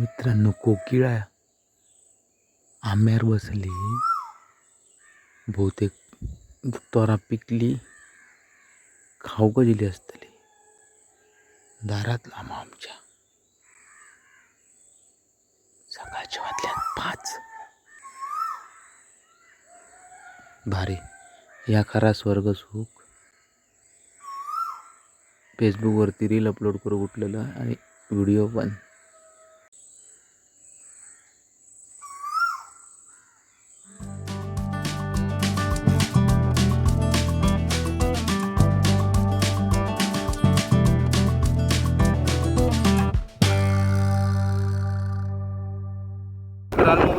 मित्रांनो कोकिळा आंब्यावर बसली. बहुतेक तोरा पिकली खाऊक दिली असतली. दारात लांब आमच्या. सकाळच्या वाजल्यात पाच. भारी. या खरा स्वर्ग सुख. फेसबुकवरती रील अपलोड करू उठलेलं आणि व्हिडिओ पण.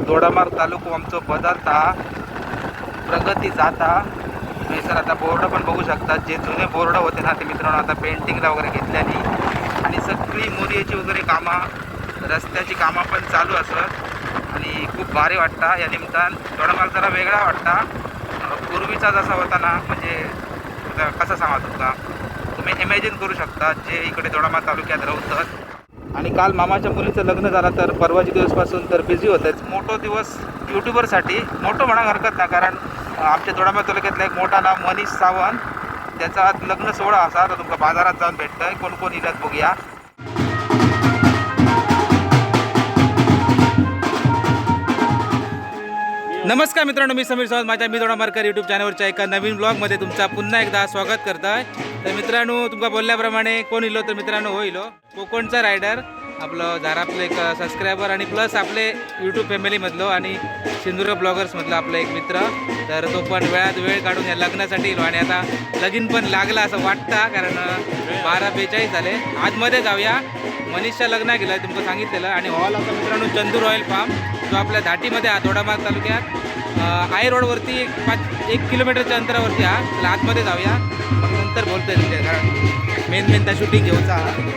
दोडामार तालुको आमचो बदलता प्रगती जाता. सर आता बोर्ड पण बघू शकतात जे जुने बोर्ड होते ना ते मित्रांनो आता पेंटिंगला वगैरे घेतल्यानी. आणि सगळी मोदीची वगैरे कामं रस्त्याची कामं पण चालू असत आणि खूप भारी वाटता. या निमित्तान दोडामार जरा वेगळा वाटता. पूर्वीचा जसा होता ना म्हणजे कसं सांगा तुमका तुम्ही इमॅजिन करू शकता जे इकडे दोडामार तालुक्यात राहतात आणि काल मामाच्या मुलीचं लग्न झालं तर परवाच्या दिवसपासून तर बिझी होतंच. तो दिवस यूट्यूबरसाठी मोठं म्हणा हरकत नाही कारण आमच्या दोडामा तालुक्यातला एक मोठा नाव मनीष सावंत. त्याचा आज लग्न सोहळा असा तर तुमका बाजारात जाऊन भेटतंय. कोण कोण इलत बघूया. नमस्कार मित्रांनो मी समीर सावंत. माझ्या मी दोडा मार्कर यूट्यूब चॅनलवरच्या एका नवीन ब्लॉगमध्ये तुमचा पुन्हा एकदा स्वागत करतोय. तर मित्रांनो तुमका बोलल्याप्रमाणे कोण इलो तर मित्रांनो हो इलो कोकणचा रायडर आपलं जरा आपलं एक सबस्क्रायबर आणि प्लस आपले यूट्यूब फॅमिलीमधलो आणि सिंधुदुर्ग ब्लॉगर्समधलं आपलं एक मित्र. तर तो पण वेळात वेळ काढून या लग्नासाठी येलो आणि आता लगीन पण लागला असं वाटतं कारण बारा बेचाळीस झाले. आतमध्ये जाऊया. मनीषच्या लग्न गेलं तुमचं सांगितलेलं. आणि हॉल आता मित्रांनो चंदूर ऑइल फार्म जो आपल्या धाटीमध्ये हा दोडामार्ग तालुक्यात. अं, आय रोडवरती एक पाच एक किलोमीटरच्या अंतरावरती हा त्याला आतमध्ये जाऊया. मग नंतर बोलतोय तुमच्या कारण मेन मेन त्या शूटिंग घेऊचा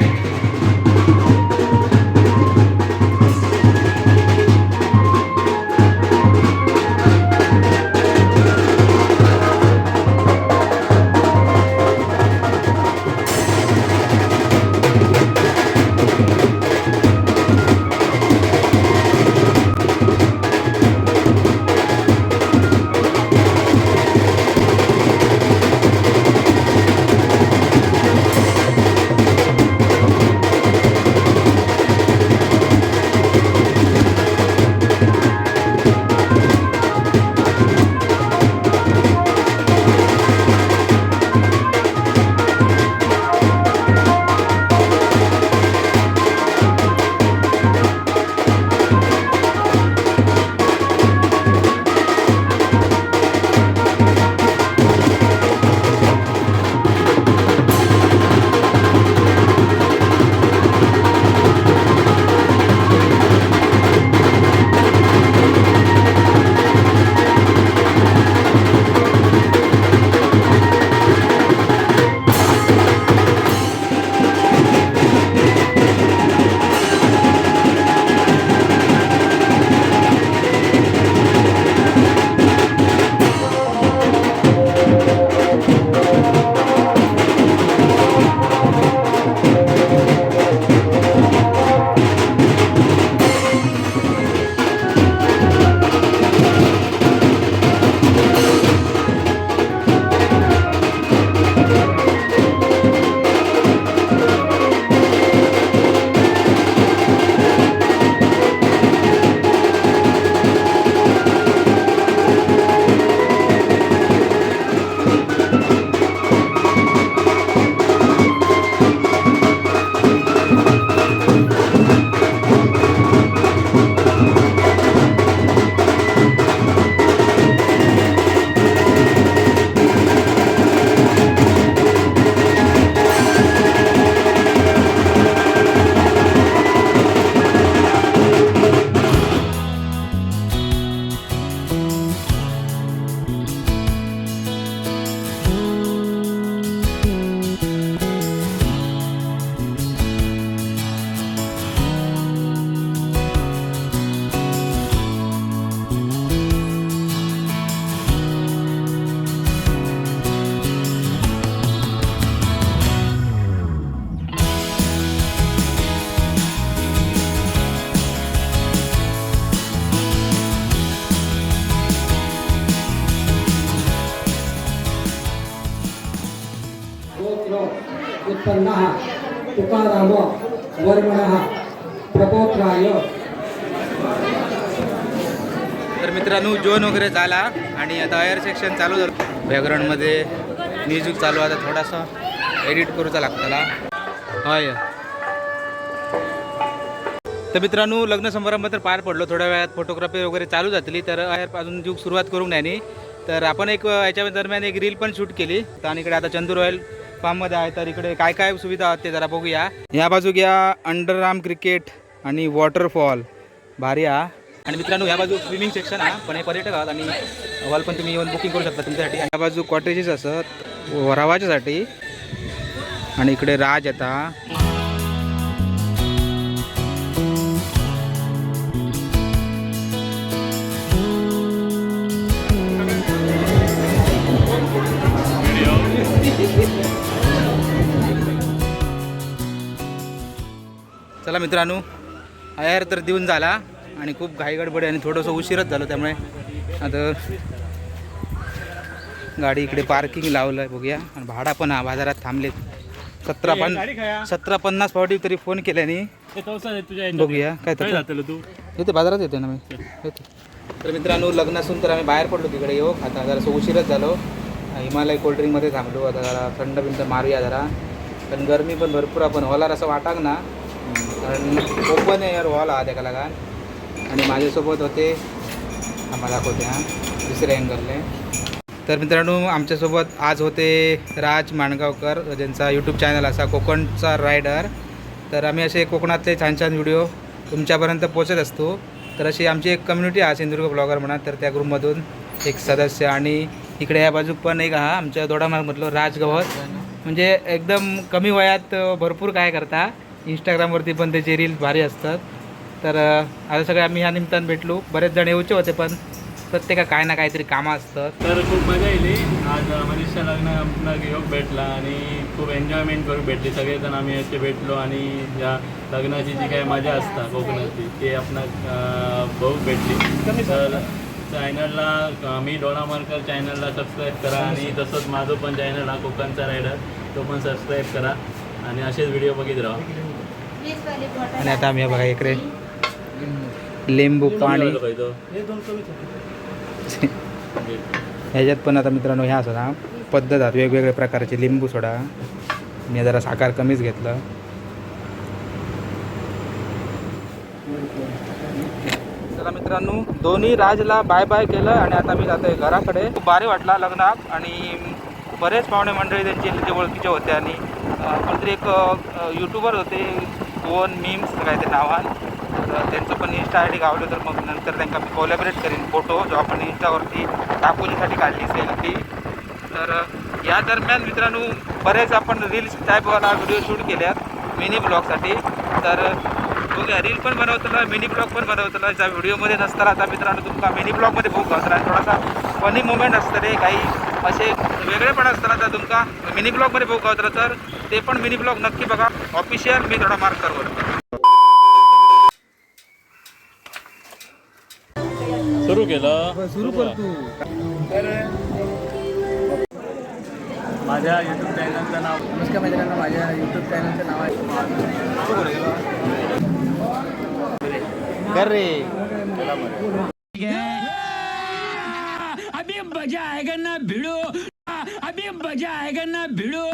हा तुकाराम वर्मण प्रपोत्राय तर मित्रांनो जोन वगैरे झाला आणि आता हायर सेक्शन चालू झालं. बॅकग्राऊंडमध्ये म्युझिक चालू आता थोडासा एडिट करूचा लागतला हय तर मित्रांनो लग्न समारंभ तर पार पडलो. थोड्या वेळात फोटोग्राफी वगैरे चालू जातली तर हायर अजून जुग सुरुवात करून नाही. तर आपण एक याच्या दरम्यान एक रील पण शूट केली. तर आणि इकडे आता चंदूर ऑइल फार्ममध्ये आहे तर इकडे काय काय सुविधा आहेत ते जरा बघूया. या बाजू घ्या अंडरआर्म क्रिकेट आणि वॉटरफॉल भारी हा. आणि मित्रांनो ह्या बाजू स्विमिंग सेक्शन हा पण हे पर्यटक आहात आणि हॉल पण तुम्ही येऊन बुकिंग करू शकता तुमच्यासाठी. या बाजू कॉटेजेस असत रावाच्यासाठी आणि इकडे राज येता. मित्रांनो. आयर तर देऊन झाला आणि खूप घाई गडबड आहे आणि थोडंसं उशीरच झालं त्यामुळे. आता गाडी इकडे पार्किंग लावलं आहे बघूया. आणि भाडा पण हा बाजारात थांबलेत. सतरा पन सतरा पन्नास पावटी तरी फोन केल्याने. बघूया काय तर तू? येते बाजारात येते ना मी. येते. तर मित्रांनो लग्नासून तर आम्ही बाहेर पडलो तिकडे. येऊ आता जरासं उशीरच झालो. हिमालय कोल्ड्रिंकमध्ये थांबलो. आता जरा थंड बिंड मारूया जरा. पण गरमी पण भरपूर आपण हॉलार असं वाटाक ना कारण ओपन आहे यार हॉल हा त्याका लागान आणि माझ्यासोबत होते आम्हाला दाखवते हां. दुसऱ्या अँगलने तर मित्रांनो आमच्यासोबत आज होते राज माणगावकर ज्यांचा यूट्यूब चॅनल असा कोकणचा रायडर तर आम्ही असे कोकणातले छान छान व्हिडिओ तुमच्यापर्यंत पोचत असतो. तर अशी आमची एक कम्युनिटी आहे सिंधुदुर्ग ब्लॉगर म्हणा तर त्या ग्रुपमधून एक सदस्य. आणि इकडे या बाजूक पण एक हा आमच्या दोडामार्गमधलं राज गवत. म्हणजे एकदम कमी वयात भरपूर काय करता. इंस्टाग्रामवरती पण त्याचे रील्स भारी असतात. तर आता सगळे आम्ही ह्या निमित्तानं भेटलो. बरेच जण येऊचे होते पण प्रत्येका काय ना काहीतरी कामं असतात. तर खूप मजा येईल आज मनीषच्या लग्न आपणाक योग भेटला आणि खूप एन्जॉयमेंट करू भेटली. सगळेजण आम्ही असे भेटलो आणि या लग्नाची जी काही मजा असता कोकणातली ते अं, बघू भेटली. तर चॅनलला मी डोळामारकर चॅनलला सबस्क्राईब करा आणि तसंच माझं पण चॅनल हा कोकणचा रायडर तो पण सबस्क्राईब करा. आणि असेच व्हिडिओ बघित राहा. आणि आता आम्ही बघा इकडे. लिंबू पाणी. ह्याच्यात पण आता मित्रांनो ह्या सोडा. ना पद्धत आहेत वेगवेगळ्या प्रकारचे लिंबू सोडा. मी जरा साखर कमीच घेतलं. चला मित्रांनो दोन्ही राजला बाय बाय केलं आणि आता मी जातोय घराकडे. खूप भारी वाटला लग्नात आणि बरेच पाहुणे मंडळी त्यांचे ओळखीचे होते आणि कोणतरी एक यूट्यूबर होते. ओन मीम्स काय ते नावान तर त्यांचं पण इन्स्टा आय डी गावलं तर मग नंतर त्यांना मी कोलॅबरेट करीन. फोटो जो आपण इन्स्टावरती दाखवण्यासाठी काढली सेल्फी तर या दरम्यान मित्रांनो बरेच आपण रील्स टाईपवाला व्हिडिओ शूट केल्यात मिनी ब्लॉगसाठी तर बघूया रील पण बनवतला मिनी ब्लॉग पण बनवतला ज्या व्हिडिओमध्ये नसताना आता मित्रांनो तुमका मिनी ब्लॉगमध्ये बघू गावतला थोडासा फनी मुवमेंट असतले काही असे वेगळे पण असताना तर तुमका मिनी ब्लॉगमध्ये बघू गावतला तर? ते पण मिनी ब्लॉग नक्की बघा. ऑफिशियल मी थोडा मार्क करवर सुरू केलं. सुरू करतो माझ्या युट्यूब चॅनलचं नाव नमस्कार मित्रांनो माझ्या यूट्यूब चॅनलचं नाव आहे. कर रे. अभी मजा आएगा ना भिड़ो अभी मजा आएगा ना भिड़ो